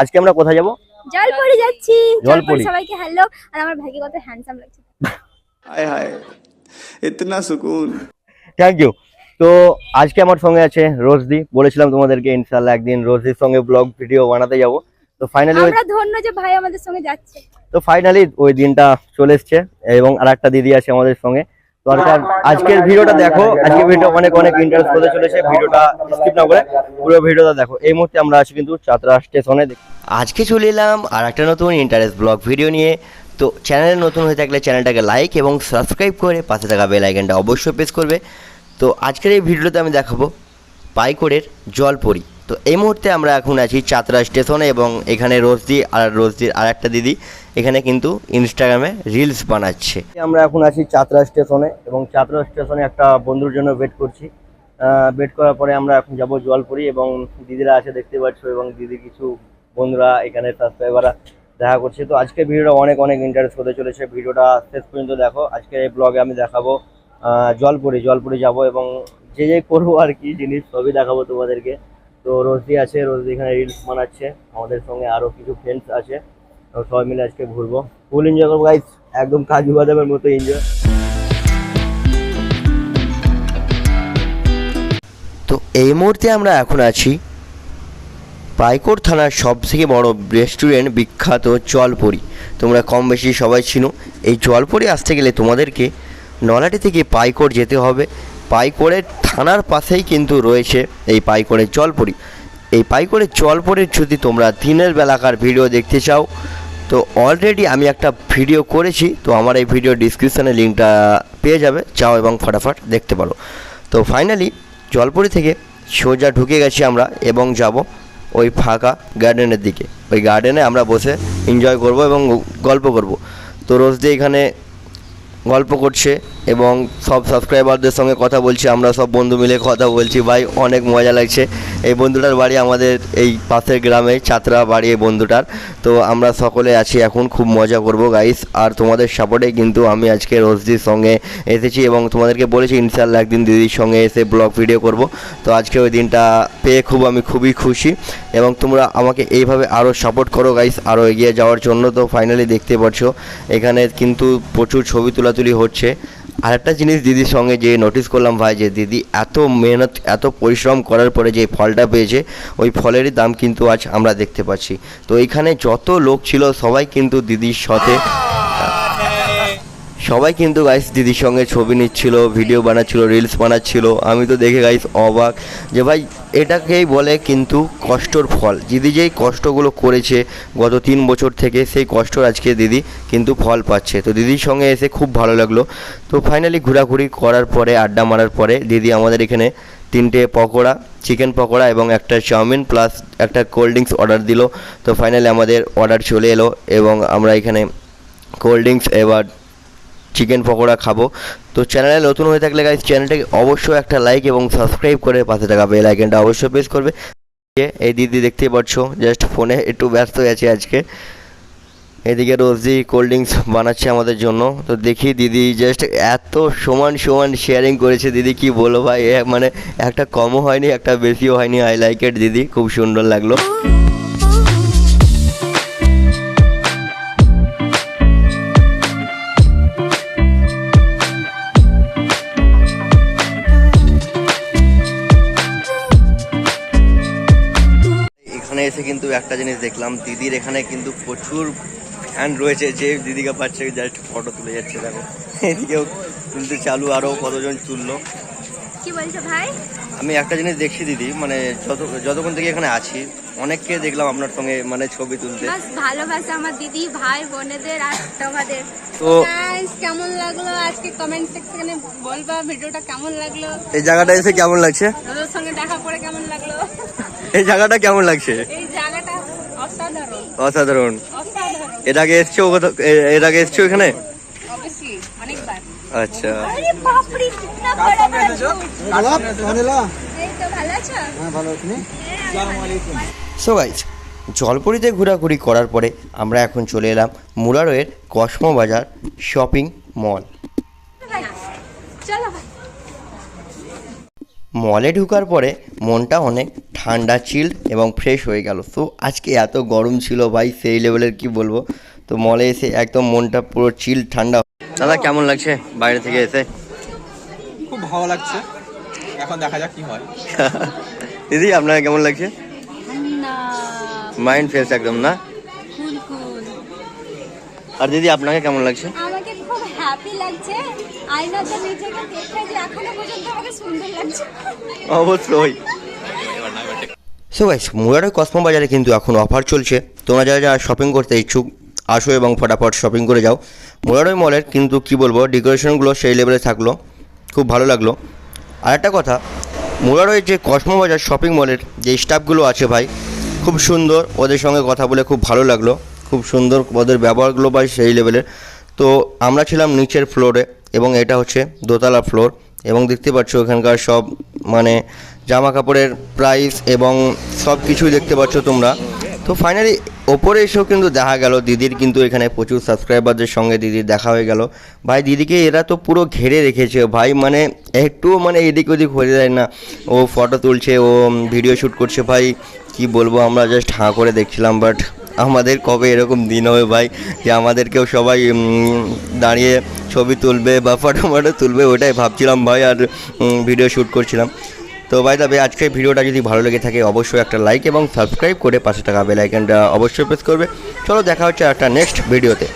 আজকে আমরা কোথায় যাব? জলপুরি যাচ্ছি। জলপুরি। সবাইকে হ্যালো আর আমার ভাইকে কত হ্যান্ডসাম লাগছে। হায় হায় ইতনা সুকুন। থ্যাংক ইউ তো আজকে আমার সঙ্গে আছে রোজদি। বলেছিলাম তোমাদেরকে ইনশাআল্লাহ একদিন রোজদির সঙ্গে ব্লগ ভিডিও বানাতে যাব। তো ফাইনালি আমরা ধন্য যে ভাই আমাদের সঙ্গে যাচ্ছে। তো ফাইনালি ওই দিনটা চলে এসেছে এবং আরেকটা দিদি আছে আমাদের সঙ্গে। আর আজকের ভিডিওটা দেখো। আজকের ভিডিও অনেক অনেক ইন্টারেস্ট হতে চলেছে। ভিডিওটা স্কিপ না করে পুরো ভিডিওটা দেখো। এই মুহূর্তে আমরা আছি কিন্তু চাতরা স্টেশনে। আজকে চলে এলাম আর একটা নতুন ইন্টারেস্ট ব্লগ ভিডিও নিয়ে। তো চ্যানেলে নতুন হয়ে থাকলে চ্যানেলটাকে লাইক এবং সাবস্ক্রাইব করে পাশে থাকা বেল আইকনটা অবশ্যই প্রেস করবে। তো আজকের এই ভিডিওতে আমি দেখাবো পাইকোড়ের জলপরি। তো এই মুহূর্তে আমরা এখন আছি চাতরা স্টেশনে এবং এখানে রোজদি আর রোজদির আর একটা দিদি এখানে কিন্তু ইনস্টাগ্রামে রিলস বানাচ্ছে। আমরা এখন আছি চাতরা স্টেশনে এবং চাতরা স্টেশনে একটা বন্ধুর জন্য ওয়েট করছি। ওয়েট করার পরে আমরা এখন যাব জলপুরি এবং দিদিরা আছে দেখতে পাচ্ছ এবং দিদি কিছু বন্ধুরা এখানে সাবস্ক্রাইবাররা দেখা করছে। তো আজকে ভিডিওটা অনেক অনেক ইন্টারেস্ট হতে চলেছে। ভিডিওটা শেষ পর্যন্ত দেখো। আজকে এই ব্লগে আমি দেখাবো জলপুরি। জলপুরি যাব এবং যে যে করব আর কি জিনিস সবই দেখাবো তোমাদেরকে। তো রোজদি আছে রোজদি এখানে রিলস বানাচ্ছে। আমাদের সঙ্গে আরও কিছু ফ্রেন্ডস আছে। তো সবাই মিলে আজকে ঘুরবো। ফুল এনজয় করব গাইস একদম কাজু বাদামের মতো এনজয় তো এই মুহূর্তে আমরা এখন আছি পাইকোট থানার সব থেকে বড় রেস্টুরেন্ট বিখ্যাত জলপুরি তোমরা কম বেশি সবাই চিনো। এই জলপুরি আসতে গেলে তোমাদেরকে নলাটি থেকে পাইকোট যেতে হবে। পাইকোড়ের থানার পাশেই কিন্তু রয়েছে এই পাইকোড়ের জলপরি। এই পাইকোড়ের জলপরির যদি তোমরা দিনের বেলাকার ভিডিও দেখতে চাও, তো অলরেডি আমি একটা ভিডিও করেছি, তো আমার এই ভিডিও ডিসক্রিপশানে লিঙ্কটা পেয়ে যাবে। চাও এবং ফটাফট দেখতে পারো। তো ফাইনালি জলপরি থেকে সোজা ঢুকে গেছি আমরা এবং যাব ওই ফাঁকা গার্ডেনের দিকে। ওই গার্ডেনে আমরা বসে এনজয় করব এবং গল্প করব। তো রোজ দিয়ে এখানে গল্প করছে এবং সব সাবস্ক্রাইবারদের সঙ্গে কথা বলছি, আমরা সব বন্ধু মিলে কথা বলছি। ভাই, অনেক মজা লাগছে। এই বন্ধুটার বাড়ি আমাদের এই পাশের গ্রামে ছাত্রা বাড়ি এই বন্ধুটার। তো আমরা সকলে আছি এখন, খুব মজা করব গাইস আর তোমাদের সাপোর্টে কিন্তু আমি আজকে রোজদির সঙ্গে এসেছি এবং তোমাদেরকে বলেছি ইনশাল্লাহ একদিন দিদির সঙ্গে এসে ব্লগ ভিডিও করব। তো আজকে ওই দিনটা পেয়ে খুব আমি খুবই খুশি এবং তোমরা আমাকে এইভাবে আরও সাপোর্ট করো গাইস আরও এগিয়ে যাওয়ার জন্য তো ফাইনালি দেখতে পাচ্ছ এখানে কিন্তু প্রচুর ছবি তোলাতুলি হচ্ছে। আরেকটা জিনিস দিদির সঙ্গে যে নোটিস করলাম ভাই, যে দিদি এত মেহনত, এত পরিশ্রম করার পরে যে ফলটা পেয়েছে, ওই ফলেরই দাম কিন্তু আজ আমরা দেখতে পাচ্ছি। তো এইখানে যত লোক ছিল সবাই কিন্তু দিদির সাথে সবাই কিন্তু গাইস দিদির সঙ্গে ছবি নিচ্ছিল ভিডিও বানাচ্ছিল রিলস বানাচ্ছিল। আমি তো দেখে গাইস অবাক যে ভাই এটাকেই বলে কিন্তু কষ্টর ফল। দিদি যেই কষ্টগুলো করেছে গত তিন বছর থেকে, সেই কষ্টর আজকে দিদি কিন্তু ফল পাচ্ছে। তো দিদির সঙ্গে এসে খুব ভালো লাগল। তো ফাইনালি ঘোরাঘুরি করার পরে, আড্ডা মারার পরে, দিদি আমাদের এখানে তিনটে পকোড়া চিকেন পকোড়া এবং একটা চাউমিন প্লাস একটা কোল্ড ড্রিঙ্কস অর্ডার দিল। তো ফাইনালি আমাদের অর্ডার চলে এলো এবং আমরা এখানে কোল্ড ড্রিঙ্কস এবার চিকেন পকোড়া খাব। তো চ্যানেলে নতুন হয়ে থাকলে গাইজ চ্যানেলটাকে অবশ্যই একটা লাইক এবং সাবস্ক্রাইব করে পাশে থাকা বেল আইকনটা অবশ্যই প্রেস করবে। এই দিদি দেখতেই পাচ্ছ জাস্ট ফোনে একটু ব্যস্ত আছে আজকে। এদিকে রোজি কোল্ড ড্রিঙ্কস বানাচ্ছে আমাদের জন্য। তো দেখি দিদি জাস্ট এত সমান সমান শেয়ারিং করেছে। দিদি কি বলো ভাই? মানে একটা কমও হয়নি, একটা বেশিও হয়নি। আই লাইক ইট দিদি। খুব সুন্দর লাগল। এসে কিন্তু একটা জিনিস দেখলাম দিদির এখানে কিন্তু প্রচুর ফ্যান রয়েছে যে দিদিকে পাচ্ছে জাস্ট ফটো তুলে যাচ্ছে দেখো। এদিকেও তুলতে চালু আরও কতজন তুললো। কি বলছো ভাই? আমি একটা জিনিস দেখছি দিদি মানে যত যতক্ষণ থেকে এখানে আছি অনেককে দেখলাম আপনার সঙ্গে মানে ছবি তুলতে। ভালোবাসা আমার দিদি ভাই বোনেদের আর তোমাদের। তো কেমন লাগল? আজকে কমেন্ট সেকশনে বলবা ভিডিওটা কেমন লাগল? এই জায়গাটা এসে কেমন লাগছে? সঙ্গে দেখা করে কেমন লাগল? এই জায়গাটা কেমন লাগছে? অসাধারণ। অসাধারণ। অসাধারণ। এর আগে এসছো এর আগে এসছো এখানে? আচ্ছা। আরে বাপরে কিতনা বড় বড় ঝুট। এই তো ভালো আছো? সো গাইজ জলপরিতে ঘোরাঘুরি করার পরে আমরা এখন চলে এলাম মুরারোয়ের কসমো বাজার শপিং মল। মলে ঢুকার পরে মনটা অনেক ঠান্ডা চিল্ড এবং ফ্রেশ হয়ে গেল। তো আজকে এত গরম ছিল ভাই সেই লেভেলের কি বলব? তো মলে এসে একদম মনটা পুরো চিল ঠান্ডা। দাদা কেমন লাগছে বাইরে থেকে এসে? খুব ভালো লাগছে। এখন দেখা যাক কি হয়। দিদি আপনার কেমন লাগছে? ঠান্ডা। মাইন্ড ফ্রেশ একদম না? কুল কুল আর দিদি আপনাকে কেমন লাগছে? আমাকে খুব হ্যাপি লাগছে। আয়নাতে নিজেকে দেখে যে এখনও পর্যন্ত আমাকে সুন্দর লাগছে। অবশ্যই। সো গাইস মুরারের কসমো বাজারে কিন্তু এখন অফার চলছে। তোমরা যারা যারা শপিং করতে ইচ্ছুক, আসো এবং ফটাফট শপিং করে যাও। মুরারই মলের কিন্তু কি বলব ডেকোরেশনগুলো সেই লেভেলে থাকল। খুব ভালো লাগল। আর একটা কথা মুরারই যে কসমো বাজার শপিং মলের যে স্টাফগুলো আছে ভাই, খুব সুন্দর। ওদের সঙ্গে কথা বলে খুব ভালো লাগল। খুব সুন্দর ওদের ব্যবহারগুলো ভাই সেই লেভেলের তো আমরা ছিলাম নিচের ফ্লোরে এবং এটা হচ্ছে দোতলা ফ্লোর এবং দেখতে পাচ্ছ এখানকার সব মানে জামা কাপড়ের প্রাইস এবং সব কিছুই দেখতে পাচ্ছ তোমরা। তো ফাইনালি ওপরে এসেও কিন্তু দেখা গেল, দিদির কিন্তু এখানে প্রচুর সাবস্ক্রাইবারদের সঙ্গে দিদির দেখা হয়ে গেল। ভাই, দিদিকে এরা তো পুরো ঘেরে রেখেছে। ভাই মানে একটু মানে এদিক ওদিক হয়ে যায় না। ও ফটো তুলছে, ও ভিডিও শ্যুট করছে। ভাই, কি বলব, আমরা জাস্ট হাঁ করে দেখছিলাম বাট আমাদের কবে এরকম দিন হবে ভাই? যে আমাদেরকেও সবাই দাঁড়িয়ে ছবি তুলবে বা ফটো ফটো তুলবে, ওটাই ভাবছিলাম ভাই, আর ভিডিও শ্যুট করছিলাম। তো ভাই তবে আজকের ভিডিওটা যদি ভালো লেগে থাকে, অবশ্যই একটা লাইক এবং সাবস্ক্রাইব করে পাশে থাকা বেলাইকানটা অবশ্যই প্রেস করবে। চলো দেখা হচ্ছে একটা নেক্সট ভিডিওতে